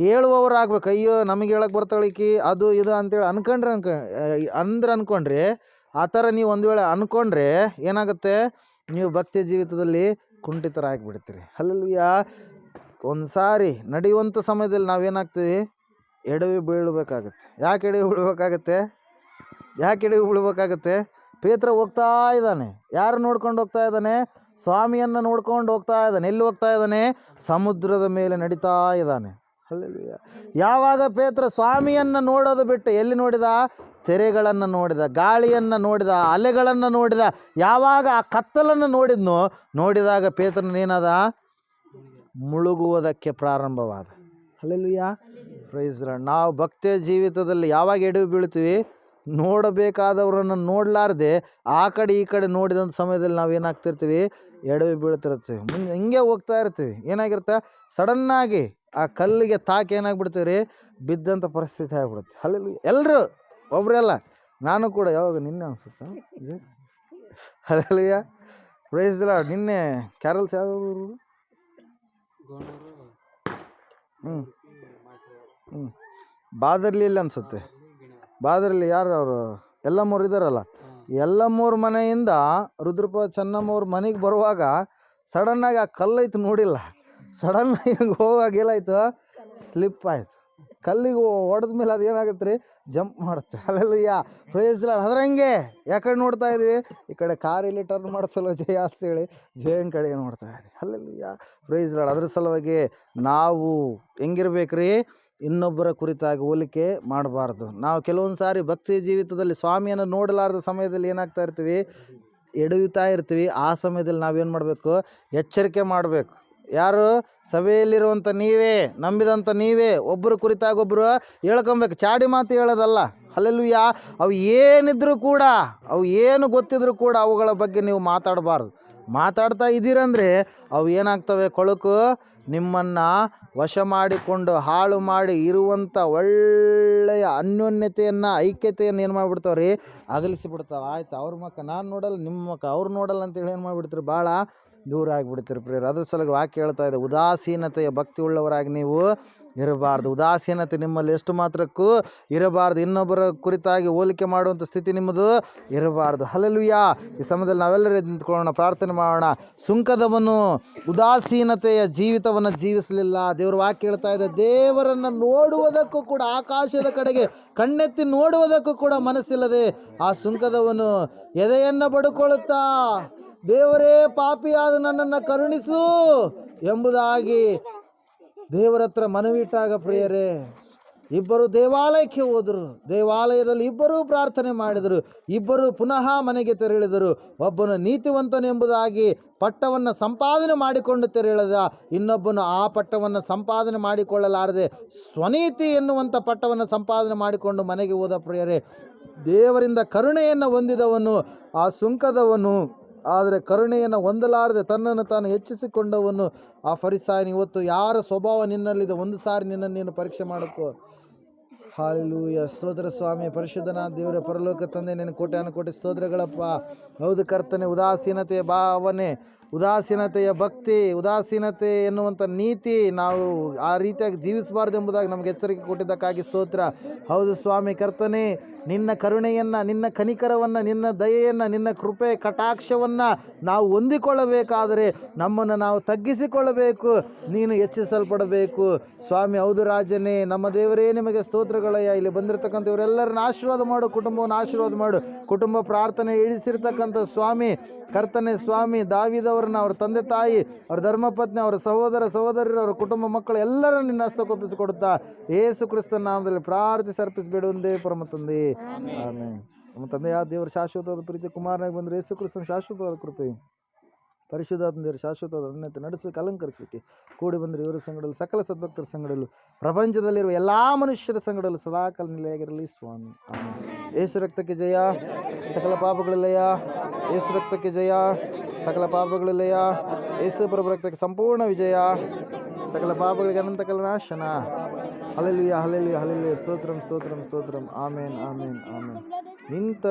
ಹೇಳುವವರಾಗಬೇಕು. ಅಯ್ಯೋ, ನಮಗೆ ಹೇಳಕ್ಕೆ ಬರ್ತಾಳಿಕಿ ಅದು ಇದು ಅಂತೇಳಿ ಅನ್ಕೊಂಡ್ರೆ ಅನ್ಕ, ಅಂದ್ರೆ ಅನ್ಕೊಂಡ್ರಿ, ಆ ಥರ ನೀವು ಒಂದು ವೇಳೆ ಅನ್ಕೊಂಡ್ರೆ ಏನಾಗುತ್ತೆ? ನೀವು ಭಕ್ತಿ ಜೀವಿತದಲ್ಲಿ ಕುಂಠಿತರಾಗಿಬಿಡ್ತೀರಿ. ಅಲ್ಲಲ್ವಿಯ ಒಂದು ಸಾರಿ ನಡೆಯುವಂಥ ಸಮಯದಲ್ಲಿ ನಾವೇನಾಗ್ತೀವಿ? ಎಡವಿ ಬೀಳಬೇಕಾಗತ್ತೆ. ಯಾಕೆ ಎಡವಿ ಬೀಳ್ಬೇಕಾಗತ್ತೆ? ಯಾಕೆ ಎಡವಿ ಬೀಳ್ಬೇಕಾಗತ್ತೆ? ಪೇತ್ರ ಹೋಗ್ತಾ ಇದ್ದಾನೆ. ಯಾರು ನೋಡ್ಕೊಂಡು ಹೋಗ್ತಾ ಇದ್ದಾನೆ? ಸ್ವಾಮಿಯನ್ನು ನೋಡ್ಕೊಂಡು ಹೋಗ್ತಾ ಇದ್ದಾನೆ. ಎಲ್ಲಿ ಹೋಗ್ತಾ ಇದ್ದಾನೆ? ಸಮುದ್ರದ ಮೇಲೆ ನಡೀತಾ ಇದ್ದಾನೆ. ಅಲ್ಲಿ ಯಾವಾಗ ಪೇತ್ರ ಸ್ವಾಮಿಯನ್ನು ನೋಡೋದು ಬಿಟ್ಟು ಎಲ್ಲಿ ನೋಡಿದ? ತೆರೆಗಳನ್ನು ನೋಡಿದ, ಗಾಳಿಯನ್ನು ನೋಡಿದ, ಅಲೆಗಳನ್ನು ನೋಡಿದ, ಯಾವಾಗ ಆ ಕತ್ತಲನ್ನು ನೋಡಿದ್ನೋ, ನೋಡಿದಾಗ ಪೇತ್ರನೇನದ? ಮುಳುಗುವುದಕ್ಕೆ ಪ್ರಾರಂಭವಾದ. ಅಲ್ಲೆಲ್ಲೂಯ್ಯ ಪ್ರೈಸ್ ನಾವು ಭಕ್ತಿಯ ಜೀವಿತದಲ್ಲಿ ಯಾವಾಗ ಎಡವಿ ಬೀಳ್ತೀವಿ? ನೋಡಬೇಕಾದವರನ್ನು ನೋಡಲಾರ್ದೆ ಆ ಕಡೆ ಈ ಕಡೆ ನೋಡಿದಂಥ ಸಮಯದಲ್ಲಿ ನಾವು ಏನಾಗ್ತಿರ್ತೀವಿ? ಎಡವಿ ಬೀಳ್ತಿರ್ತೀವಿ. ಮುಂದೆ ಹಿಂಗೆ ಹೋಗ್ತಾ ಇರ್ತೀವಿ. ಏನಾಗಿರುತ್ತೆ? ಸಡನ್ನಾಗಿ ಆ ಕಲ್ಲಿಗೆ ತಾಕಿ ಏನಾಗ್ಬಿಡ್ತೀವಿ ರೀ ಬಿದ್ದಂಥ ಪರಿಸ್ಥಿತಿ ಆಗ್ಬಿಡುತ್ತೆ. ಅಲ್ಲಿ ಎಲ್ಲರೂ ಒಬ್ಬರೆಲ್ಲ ನಾನು ಕೂಡ ಯಾವಾಗ ನಿನ್ನೆ ಅನಿಸುತ್ತೆ? ಅಲ್ಲಿಯ ಪ್ರೈಸ್ ನಿನ್ನೆ ಕ್ಯಾರಲ್ಸ್ ಯಾವ ಹ್ಞೂ ಹ್ಞೂ ಬಾದರ್ಲಿಯಲ್ಲಿ ಅನಿಸುತ್ತೆ? ಬಾದರ್ಲಿ ಯಾರು ಅವರು? ಎಲ್ಲಮ್ಮವ್ರು ಇದ್ದಾರಲ್ಲ ಎಲ್ಲಮ್ಮವ್ರ ಮನೆಯಿಂದ ರುದ್ರಪ್ಪ ಚೆನ್ನಮ್ಮವ್ರ ಮನೆಗೆ ಬರುವಾಗ ಸಡನ್ನಾಗಿ ಆ ಕಲ್ಲೈತು ನೋಡಿಲ್ಲ. ಸಡನ್ನಾಗಿ ಹೋಗುವಾಗ ಏನಾಯ್ತು? ಸ್ಲಿಪ್ ಆಯಿತು. ಕಲ್ಲಿಗೆ ಹೊಡೆದ ಮೇಲೆ ಅದು ಏನಾಗುತ್ತೆ ರೀ ಜಂಪ್ ಮಾಡುತ್ತೆ. ಅಲ್ಲೆಲ್ಲ ಪ್ರೈಸ್ ಅದ್ರಂಗೆ ಯಾಕಡೆ ನೋಡ್ತಾ ಇದ್ವಿ. ಈ ಕಡೆ ಇಲ್ಲಿ ಟರ್ನ್ ಮಾಡ್ತಲ್ಲ ಜಯ ಅಂತೇಳಿ ಜಯನ್ ಕಡೆ ನೋಡ್ತಾ ಇದ್ವಿ. ಅಲ್ಲೆಲ್ಲ ಪ್ರೈಸ್ ಅದ್ರ ಸಲುವಾಗಿ ನಾವು ಹೆಂಗಿರ್ಬೇಕ್ರಿ? ಇನ್ನೊಬ್ಬರ ಕುರಿತಾಗಿ ಹೋಲಿಕೆ ಮಾಡಬಾರ್ದು. ನಾವು ಕೆಲವೊಂದು ಸಾರಿ ಭಕ್ತಿ ಜೀವಿತದಲ್ಲಿ ಸ್ವಾಮಿಯನ್ನು ನೋಡಲಾರದ ಸಮಯದಲ್ಲಿ ಏನಾಗ್ತಾ ಇರ್ತೀವಿ? ಎಡವಿತಾ ಇರ್ತೀವಿ. ಆ ಸಮಯದಲ್ಲಿ ನಾವೇನು ಮಾಡಬೇಕು? ಎಚ್ಚರಿಕೆ ಮಾಡಬೇಕು. ಯಾರು? ಸಭೆಯಲ್ಲಿರುವಂಥ ನೀವೇ ನಂಬಿದಂಥ ನೀವೇ ಒಬ್ಬರು ಕುರಿತಾಗೊಬ್ಬರು ಹೇಳ್ಕೊಬೇಕು. ಚಾಡಿ ಮಾತು ಹೇಳೋದಲ್ಲ. ಅಲ್ಲೆಲ್ಲೂಯ್ಯ ಅವು ಏನಿದ್ರೂ ಕೂಡ, ಅವು ಏನು ಗೊತ್ತಿದ್ರೂ ಕೂಡ ಅವುಗಳ ಬಗ್ಗೆ ನೀವು ಮಾತಾಡಬಾರ್ದು. ಮಾತಾಡ್ತಾ ಇದ್ದೀರಂದ್ರೆ ಅವು ಏನಾಗ್ತವೆ ಕೊಳಕು? ನಿಮ್ಮನ್ನು ವಶ ಮಾಡಿಕೊಂಡು ಹಾಳು ಮಾಡಿ ಇರುವಂಥ ಒಳ್ಳೆಯ ಅನ್ಯೋನ್ಯತೆಯನ್ನು, ಐಕ್ಯತೆಯನ್ನು ಏನು ಮಾಡಿಬಿಡ್ತಾವ್ರಿ? ಅಗಲಿಸಿ ಬಿಡ್ತಾವೆ. ಆಯ್ತು, ಅವ್ರ ಮಕ್ಕ ನಾನು ನೋಡಲ್ಲ, ನಿಮ್ಮ ಮಕ್ಕ ಅವ್ರು ನೋಡಲ್ಲ ಅಂತೇಳಿ ಏನು ಮಾಡಿಬಿಡ್ತೀರಿ? ಭಾಳ ದೂರ ಆಗಿಬಿಡ್ತೀರಿ ಪ್ರಿಯರು. ಅದ್ರ ಸಲುವಾಗಿ ವಾಕ್ಯ ಹೇಳ್ತಾ ಇದೆ. ಉದಾಸೀನತೆಯ ಭಕ್ತಿ ಉಳ್ಳವರಾಗಿ ನೀವು ಇರಬಾರ್ದು. ಉದಾಸೀನತೆ ನಿಮ್ಮಲ್ಲಿ ಎಷ್ಟು ಮಾತ್ರಕ್ಕೂ ಇರಬಾರ್ದು. ಇನ್ನೊಬ್ಬರ ಕುರಿತಾಗಿ ಹೋಲಿಕೆ ಮಾಡುವಂಥ ಸ್ಥಿತಿ ನಿಮ್ಮದು ಇರಬಾರ್ದು. ಹಲಲುಯ್ಯ ಈ ಸಮಯದಲ್ಲಿ ನಾವೆಲ್ಲರೂ ನಿಂತ್ಕೊಳ್ಳೋಣ, ಪ್ರಾರ್ಥನೆ ಮಾಡೋಣ. ಸುಂಕದವನು ಉದಾಸೀನತೆಯ ಜೀವಿತವನ್ನು ಜೀವಿಸಲಿಲ್ಲ. ದೇವರ ವಾಕ್ಯ ಹೇಳ್ತಾ ಇದೆ. ದೇವರನ್ನು ನೋಡುವುದಕ್ಕೂ ಕೂಡ, ಆಕಾಶದ ಕಡೆಗೆ ಕಣ್ಣೆತ್ತಿ ನೋಡುವುದಕ್ಕೂ ಕೂಡ ಮನಸ್ಸಿಲ್ಲದೆ ಆ ಸುಂಕದವನು ಎದೆಯನ್ನು ಬಡುಕೊಳ್ಳುತ್ತಾ ದೇವರೇ ಪಾಪಿಯಾದ ನನ್ನನ್ನು ಕರುಣಿಸು ಎಂಬುದಾಗಿ ದೇವರ ಹತ್ರ ಮನವಿಟ್ಟಾಗ ಪ್ರಿಯರೇ, ಇಬ್ಬರು ದೇವಾಲಯಕ್ಕೆ ಹೋದರು. ದೇವಾಲಯದಲ್ಲಿ ಇಬ್ಬರೂ ಪ್ರಾರ್ಥನೆ ಮಾಡಿದರು. ಇಬ್ಬರು ಪುನಃ ಮನೆಗೆ ತೆರಳಿದರು. ಒಬ್ಬನು ನೀತಿವಂತನೆಂಬುದಾಗಿ ಪಟ್ಟವನ್ನು ಸಂಪಾದನೆ ಮಾಡಿಕೊಂಡು ತೆರಳಿದ. ಇನ್ನೊಬ್ಬನು ಆ ಪಟ್ಟವನ್ನು ಸಂಪಾದನೆ ಮಾಡಿಕೊಳ್ಳಲಾರದೆ ಸ್ವನೀತಿ ಎನ್ನುವಂಥ ಪಟ್ಟವನ್ನು ಸಂಪಾದನೆ ಮಾಡಿಕೊಂಡು ಮನೆಗೆ ಹೋದ ಪ್ರಿಯರೇ, ದೇವರಿಂದ ಕರುಣೆಯನ್ನು ಹೊಂದಿದವನು, ಆ ಸುಂಕದವನು. ಆದರೆ ಕರುಣೆಯನ್ನು ಹೊಂದಲಾರದೆ ತನ್ನನ್ನು ತಾನು ಹೆಚ್ಚಿಸಿಕೊಂಡವನು. ಆ ಫರಿಸಾಯನ ಇವತ್ತು ಯಾರ ಸ್ವಭಾವ ನಿನ್ನಲ್ಲಿದೆ? ಒಂದು ಸಾರಿ ನಿನ್ನನ್ನು ನೀನು ಪರೀಕ್ಷೆ ಮಾಡಕ್ಕೋ ಹಾಲೆಲೂಯ. ಸ್ತೋತ್ರ ಸ್ವಾಮಿ. ಪರಿಶುದ್ಧನ ದೇವರ ಪರಲೋಕ ತಂದೆ, ನಿನ್ನ ಕೋಟ್ಯಾನು ಕೋಟಿ ಸ್ತೋತ್ರಗಳಪ್ಪ. ಹೌದು ಕರ್ತನೆ, ಉದಾಸೀನತೆಯ ಭಾವನೆ, ಉದಾಸೀನತೆಯ ಭಕ್ತಿ, ಉದಾಸೀನತೆ ಎನ್ನುವಂಥ ನೀತಿ ನಾವು ಆ ರೀತಿಯಾಗಿ ಜೀವಿಸಬಾರ್ದು ಎಂಬುದಾಗಿ ನಮಗೆ ಎಚ್ಚರಿಕೆ ಕೊಟ್ಟಿದ್ದಕ್ಕಾಗಿ ಸ್ತೋತ್ರ. ಹೌದು ಸ್ವಾಮಿ ಕರ್ತನೆ ನಿನ್ನ ಕರುಣೆಯನ್ನು, ನಿನ್ನ ಕನಿಕರವನ್ನು, ನಿನ್ನ ದಯೆಯನ್ನು, ನಿನ್ನ ಕೃಪೆ, ಕಟಾಕ್ಷವನ್ನು ನಾವು ಹೊಂದಿಕೊಳ್ಳಬೇಕಾದರೆ ನಮ್ಮನ್ನು ನಾವು ತಗ್ಗಿಸಿಕೊಳ್ಳಬೇಕು, ನೀನು ಹೆಚ್ಚಿಸಲ್ಪಡಬೇಕು. ಸ್ವಾಮಿ, ಹೌದು ರಾಜನೇ, ನಮ್ಮ ದೇವರೇ, ನಿಮಗೆ ಸ್ತೋತ್ರಗಳಯ್ಯ. ಇಲ್ಲಿ ಬಂದಿರತಕ್ಕಂಥ ಇವರೆಲ್ಲರನ್ನ ಆಶೀರ್ವಾದ ಮಾಡು, ಕುಟುಂಬವನ್ನು ಆಶೀರ್ವಾದ ಮಾಡು. ಕುಟುಂಬ ಪ್ರಾರ್ಥನೆ ಇಳಿಸಿರ್ತಕ್ಕಂಥ ಸ್ವಾಮಿ, ಕರ್ತನೆ ಸ್ವಾಮಿ ದಾವಿದವರನ್ನ ಅವ್ರ ತಂದೆ ತಾಯಿ, ಅವ್ರ ಧರ್ಮಪತ್ನಿ, ಅವರ ಸಹೋದರ ಸಹೋದರರು ಅವರ ಕುಟುಂಬ ಮಕ್ಕಳು ಎಲ್ಲರನ್ನು ನಿನ್ನ ಹಸ್ತಕ್ಕೊಪ್ಪಿಸಿಕೊಡುತ್ತಾ ಏಸು ಕ್ರಿಸ್ತನ ನಾಮದಲ್ಲಿ ಪ್ರಾರ್ಥಿಸಿ ಅರ್ಪಿಸಿಬಿಡುವಂದೇ ಪರಮ ತಂದೆ. ಆಮೇಲೆ ನಮ್ಮ ತಂದೆಯ ದೇವರ ಶಾಶ್ವತವಾದ ಪ್ರೀತಿ, ಕುಮಾರನಾಗಿ ಬಂದರೆ ಯೇಸು ಕ್ರಿಸ್ತನ ಶಾಶ್ವತವಾದ ಕೃಪೆ ಪರಿಶುದ್ಧಾತ್ಮ ದೇವರು ಶಾಶ್ವತವಾದ ಅನ್ಯತೆ ನಡೆಸಬೇಕು, ಅಲಂಕರಿಸಬೇಕು. ಕೂಡಿ ಬಂದರೆ ಇವರ ಸಂಗಡಲು, ಸಕಲ ಸದ್ಭಕ್ತರ ಸಂಗಡಲು, ಪ್ರಪಂಚದಲ್ಲಿರುವ ಎಲ್ಲ ಮನುಷ್ಯರ ಸಂಗಡಲು ಸದಾಕಾಲ ನಿಲೆಯಾಗಿರಲಿ ಸ್ವಾಮಿ. ಏಸು ರಕ್ತಕ್ಕೆ ಜಯ. ಸಕಲ ಪಾಪಗಳಿಲ್ಲಯ್ಯ. ಏಸು ರಕ್ತಕ್ಕೆ ಜಯ. ಸಕಲ ಪಾಪಗಳಿಲ್ಲಯ್ಯ. ಏಸು ಪ್ರಭು ರಕ್ತಕ್ಕೆ ಸಂಪೂರ್ಣ ವಿಜಯ. ಸಕಲ ಪಾಪಗಳಿಗೆ ಅನಂತ ಕಲ ನಾಶನ హల్లెలూయా హల్లెలూయా హల్లెలూయా స్తోత్రం స్తోత్రం స్తోత్రం ఆమెన్ ఆమెన్ ఆమెన్ ఇంత